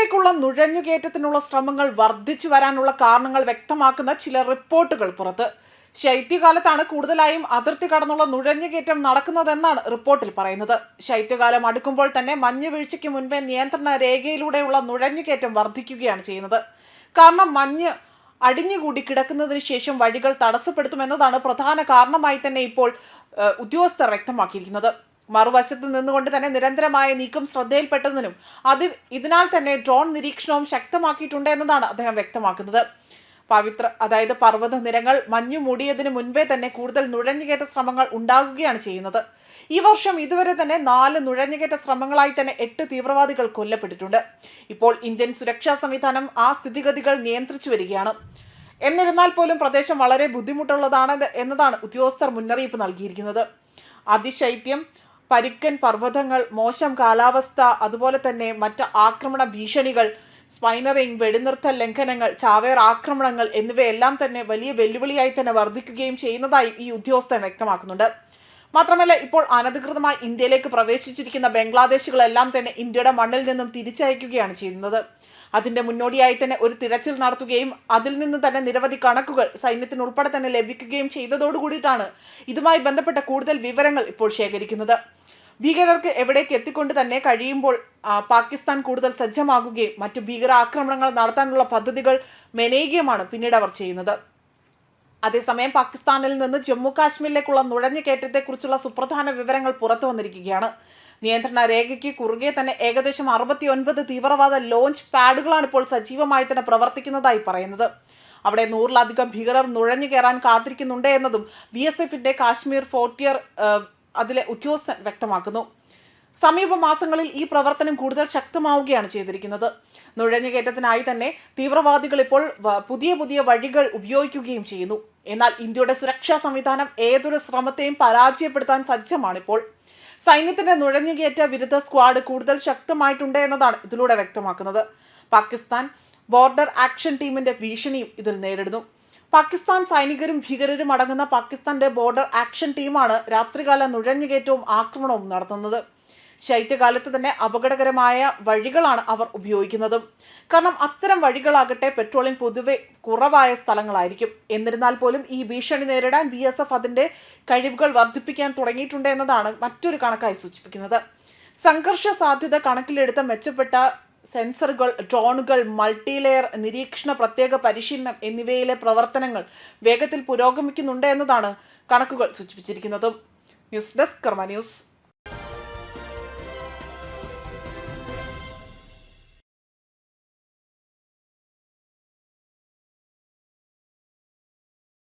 ഇന്ത്യയിലേക്കുള്ള നുഴഞ്ഞുകയറ്റത്തിനുള്ള ശ്രമങ്ങൾ വർദ്ധിച്ചു വരാനുള്ള കാരണങ്ങൾ വ്യക്തമാക്കുന്ന ചില റിപ്പോർട്ടുകൾ പുറത്ത്. ശൈത്യകാലത്താണ് കൂടുതലായും അതിർത്തി കടന്നുള്ള നുഴഞ്ഞുകയറ്റം നടക്കുന്നതെന്നാണ് റിപ്പോർട്ടിൽ പറയുന്നത്. ശൈത്യകാലം അടുക്കുമ്പോൾ തന്നെ മഞ്ഞ് വീഴ്ചയ്ക്ക് മുൻപേ നിയന്ത്രണ രേഖയിലൂടെയുള്ള നുഴഞ്ഞുകയറ്റം വർദ്ധിക്കുകയാണ് ചെയ്യുന്നത്. കാരണം മഞ്ഞ് അടിഞ്ഞുകൂടി കിടക്കുന്നതിന് ശേഷം വഴികൾ തടസ്സപ്പെടുത്തുമെന്നതാണ് പ്രധാന കാരണമായി തന്നെ ഇപ്പോൾ ഉദ്യോഗസ്ഥർ വ്യക്തമാക്കിയിരിക്കുന്നത്. മറുവശത്ത് നിന്നുകൊണ്ട് തന്നെ നിരന്തരമായ നീക്കം ശ്രദ്ധയിൽപ്പെട്ടതിനും അത് ഇതിനാൽ തന്നെ ഡ്രോൺ നിരീക്ഷണവും ശക്തമാക്കിയിട്ടുണ്ട് എന്നതാണ് അദ്ദേഹം വ്യക്തമാക്കുന്നത്. പവിത്ര അതായത് പർവത നിരങ്ങൾ മഞ്ഞു മൂടിയതിന് മുൻപേ തന്നെ കൂടുതൽ നുഴഞ്ഞുകയറ്റ ശ്രമങ്ങൾ ഉണ്ടാകുകയാണ് ചെയ്യുന്നത്. ഈ വർഷം ഇതുവരെ തന്നെ നാല് നുഴഞ്ഞുകയറ്റ ശ്രമങ്ങളായി തന്നെ എട്ട് തീവ്രവാദികൾ കൊല്ലപ്പെട്ടിട്ടുണ്ട്. ഇപ്പോൾ ഇന്ത്യൻ സുരക്ഷാ സംവിധാനം ആ സ്ഥിതിഗതികൾ നിയന്ത്രിച്ചു വരികയാണ്. എന്നിരുന്നാൽ പോലും പ്രദേശം വളരെ ബുദ്ധിമുട്ടുള്ളതാണ് എന്നതാണ് ഉദ്യോഗസ്ഥർ മുന്നറിയിപ്പ് നൽകിയിരിക്കുന്നത്. അതിശൈത്യം പരുക്കൻ പർവതങ്ങൾ മോശം കാലാവസ്ഥ അതുപോലെ തന്നെ മറ്റ് ആക്രമണ ഭീഷണികൾ സ്പൈനറിംഗ് വെടിനിർത്തൽ ലംഘനങ്ങൾ ചാവേർ ആക്രമണങ്ങൾ എന്നിവയെല്ലാം തന്നെ വലിയ വെല്ലുവിളിയായി തന്നെ വർദ്ധിക്കുകയും ചെയ്യുന്നതായി ഈ ഉദ്യോഗസ്ഥൻ വ്യക്തമാക്കുന്നുണ്ട്. മാത്രമല്ല ഇപ്പോൾ അനധികൃതമായി ഇന്ത്യയിലേക്ക് പ്രവേശിച്ചിരിക്കുന്ന ബംഗ്ലാദേശികളെല്ലാം തന്നെ ഇന്ത്യയുടെ മണ്ണിൽ നിന്നും തിരിച്ചയക്കുകയാണ് ചെയ്യുന്നത്. അതിന്റെ മുന്നോടിയായി തന്നെ ഒരു തിരച്ചിൽ നടത്തുകയും അതിൽ നിന്ന് തന്നെ നിരവധി കണക്കുകൾ സൈന്യത്തിനുൾപ്പെടെ തന്നെ ലഭിക്കുകയും ചെയ്തതോടുകൂടിയിട്ടാണ് ഇതുമായി ബന്ധപ്പെട്ട കൂടുതൽ വിവരങ്ങൾ ഇപ്പോൾ ശേഖരിക്കുന്നത്. ഭീകരർക്ക് എവിടേക്ക് എത്തിക്കൊണ്ട് തന്നെ കഴിയുമ്പോൾ പാകിസ്ഥാൻ കൂടുതൽ സജ്ജമാകുകയും മറ്റു ഭീകര ആക്രമണങ്ങൾ നടത്താനുള്ള പദ്ധതികൾ മെനയുകയുമാണ് പിന്നീട് അവർ ചെയ്യുന്നത്. അതേസമയം പാകിസ്ഥാനിൽ നിന്ന് ജമ്മു കാശ്മീരിലേക്കുള്ള നുഴഞ്ഞുകയറ്റത്തെക്കുറിച്ചുള്ള സുപ്രധാന വിവരങ്ങൾ പുറത്തു വന്നിരിക്കുകയാണ്. നിയന്ത്രണ രേഖയ്ക്ക് കുറുകെ തന്നെ ഏകദേശം അറുപത്തി ഒൻപത് തീവ്രവാദ ലോഞ്ച് പാഡുകളാണ് ഇപ്പോൾ സജീവമായി തന്നെ പ്രവർത്തിക്കുന്നതായി പറയുന്നത്. അവിടെ നൂറിലധികം ഭീകരർ നുഴഞ്ഞു കയറാൻ കാത്തിരിക്കുന്നുണ്ട് എന്നതും ബി എസ് കാശ്മീർ ഫോർട്ടിയർ അതിലെ ഉദ്യോഗസ്ഥൻ വ്യക്തമാക്കുന്നു. സമീപ മാസങ്ങളിൽ ഈ പ്രവർത്തനം കൂടുതൽ ശക്തമാവുകയാണ് ചെയ്തിരിക്കുന്നത്. നുഴഞ്ഞുകയറ്റത്തിനായി തന്നെ തീവ്രവാദികൾ ഇപ്പോൾ പുതിയ പുതിയ വഴികൾ ഉപയോഗിക്കുകയും ചെയ്യുന്നു. എന്നാൽ ഇന്ത്യയുടെ സുരക്ഷാ സംവിധാനം ഏതൊരു ശ്രമത്തെയും പരാജയപ്പെടുത്താൻ സജ്ജമാണിപ്പോൾ. സൈന്യത്തിന്റെ നുഴഞ്ഞുകയറ്റ വിരുദ്ധ സ്ക്വാഡ് കൂടുതൽ ശക്തമായിട്ടുണ്ട് എന്നതാണ് ഇതിലൂടെ വ്യക്തമാക്കുന്നത്. പാകിസ്ഥാൻ ബോർഡർ ആക്ഷൻ ടീമിന്റെ ഭീഷണിയും ഇതിൽ നേരിടുന്നു. പാകിസ്ഥാൻ സൈനികരും ഭീകരരും അടങ്ങുന്ന പാകിസ്ഥാന്റെ ബോർഡർ ആക്ഷൻ ടീമാണ് രാത്രികാല നുഴഞ്ഞുകയറ്റവും ആക്രമണവും നടത്തുന്നത്. ശൈത്യകാലത്ത് തന്നെ അപകടകരമായ വഴികളാണ് അവർ ഉപയോഗിക്കുന്നത്. കാരണം അത്തരം വഴികളാകട്ടെ പെട്രോളിംഗ് പൊതുവെ കുറവായ സ്ഥലങ്ങളായിരിക്കും. എന്നിരുന്നാൽ പോലും ഈ ഭീഷണി നേരിടാൻ ബി എസ് എഫ് അതിന്റെ കഴിവുകൾ വർദ്ധിപ്പിക്കാൻ തുടങ്ങിയിട്ടുണ്ട് എന്നതാണ് മറ്റൊരു കണക്കായി സൂചിപ്പിക്കുന്നത്. സംഘർഷ സാധ്യത കണക്കിലെടുത്ത മെച്ചപ്പെട്ട സെൻസറുകൾ ഡ്രോണുകൾ മൾട്ടിലെയർ നിരീക്ഷണ പ്രത്യേക പരിശീലനം എന്നിവയിലെ പ്രവർത്തനങ്ങൾ വേഗത്തിൽ പുരോഗമിക്കുന്നുണ്ട് എന്നതാണ് കണക്കുകൾ സൂചിപ്പിച്ചിരിക്കുന്നത്. News desk Karma news.